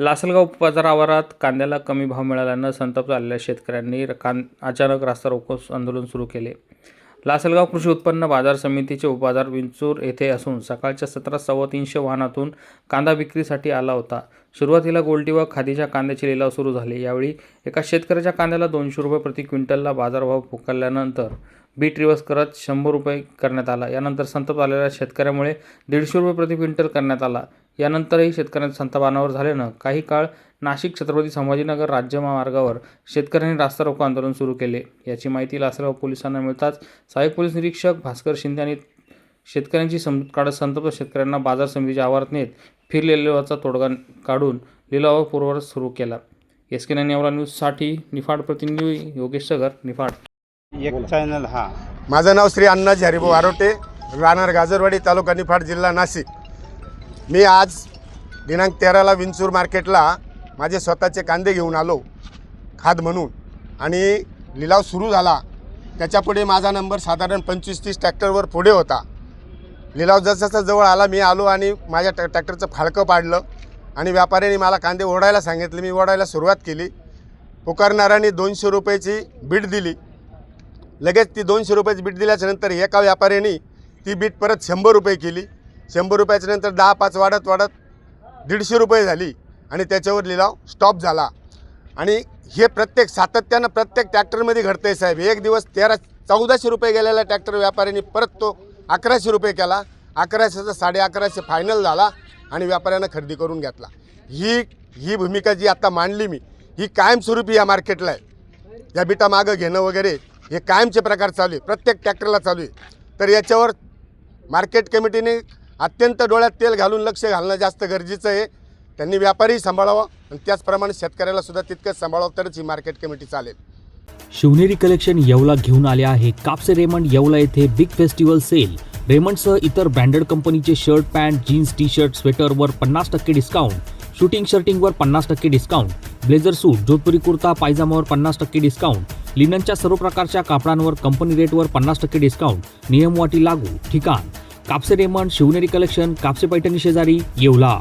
लासलगाव बाजार आवारात कांद्याला कमी भाव मिळाल्यानं संतप्त झालेल्या शेतकऱ्यांनी कां अचानक रास्ता रोको आंदोलन सुरू केले. लासलगाव कृषी उत्पन्न बाजार समितीचे उपबाजार विंचूर येथे असून सकाळच्या सतरा सव्वा तीनशे वाहनातून कांदा विक्रीसाठी आला होता. सुरुवातीला गोल्टी व खादीच्या कांद्याचे लिलाव सुरू झाले. यावेळी एका शेतकऱ्याच्या कांद्याला दोनशे रुपये प्रति क्विंटलला बाजारभाव पुकारल्यानंतर बीट रिवर्स करत शंभर रुपये करण्यात आला. यानंतर संताप आलेल्या शेतकऱ्यामुळे दीडशे रुपये प्रति क्विंटल करण्यात आला. यानंतरही शेतकऱ्यांचा संताप अनावर झाल्यानं काही काळ नाशिक छत्रपती संभाजीनगर राज्य महामार्गावर शेतकऱ्यांनी रास्ता रोको आंदोलन सुरू केले. याची माहिती लासराव पोलिसांना मिळताच सहाय्यक पोलीस निरीक्षक भास्कर शिंदे यांनी शेतकऱ्यांची सम काढत संतप्त शेतकऱ्यांना बाजार समितीच्या आवारात नेत फिरलेल्याचा तोडगा काढून लिलाव पूर्ववत सुरू केला. एस के नाईन न्यूजसाठी निफाड प्रतिनिधी योगेश सगर निफाड. एक चॅनल हा. माझं नाव श्री अण्णाजी हरिभाऊ आरोटे राहणार गाजरवाडी तालुका निफाड जिल्हा नाशिक. मी आज दिनांक तेराला विंचूर मार्केटला माझे स्वतःचे कांदे घेऊन आलो खाद म्हणून. आणि लिलाव सुरू झाला. त्याच्यापुढे माझा नंबर साधारण पंचवीस तीस ट्रॅक्टरवर पुढे होता. लिलाव जसजसा जवळ आला मी आलो आणि माझ्या ट्रॅ ट्रॅक्टरचं फाळकं पाडलं. आणि व्यापाऱ्याने मला कांदे ओढायला सांगितले. मी ओढायला सुरुवात केली. पुकारणाऱ्याने दोनशे रुपयाची बीट दिली. लगेच ती दोनशे रुपयाची बीट दिल्याच्या नंतर एका व्यापाऱ्याने ती बीट परत शंभर रुपये केली. शंभर रुपयाच्या नंतर दहा पाच वाढत वाढत दीडशे रुपये झाली आणि त्याच्यावर लिलाव स्टॉप झाला. आणि हे प्रत्येक सातत्यानं प्रत्येक ट्रॅक्टरमध्ये घडतं आहे साहेब. एक दिवस तेरा चौदाशे रुपये गेलेला ट्रॅक्टर व्यापाऱ्यांनी परत तो अकराशे रुपये केला. अकराशेचा साडे अकराशे फायनल झाला आणि व्यापाऱ्यानं खरेदी करून घेतला. ही ही भूमिका जी आता मांडली मी ही कायमस्वरूपी या मार्केटला आहे. या बिटा मागं घेणं वगैरे हे कायमचे प्रकार चालू आहे. प्रत्येक ट्रॅक्टरला चालू आहे. तर याच्यावर मार्केट कमिटीने अत्यंत डोळ्यात तेल घालून लक्ष घालणं जास्त गरजेचं आहे. त्यांनी व्यापारी सांभाळावा आणि त्याचप्रमाणे शेतकऱ्याला सुद्धा तितकंच सांभाळावं तरच ही मार्केट कमिटी चालेल. शिवनेरी कलेक्शन येवला घेऊन आले आहे कापसे रेमंड येवला येथे बिग फेस्टिवल सेल. रेमंडसह इतर ब्रँडेड कंपनीचे shirt pant jeans T shirt स्वेटरवर पन्नास टक्के डिस्काउंट. शूटिंग शर्टिंगवर पन्नास टक्के discount blazer suit Jodhpuri kurta पायजामावर पन्नास टक्के डिस्काउंट लिननच्या सर्व प्रकारच्या कापडांवर कंपनी रेटवर पन्नास टक्के डिस्काउंट नियमवाटी लागू. ठिकाण. कापसे रेमंड शिवनेरी कलेक्शन कापसे पैठणी शेजारी येवला.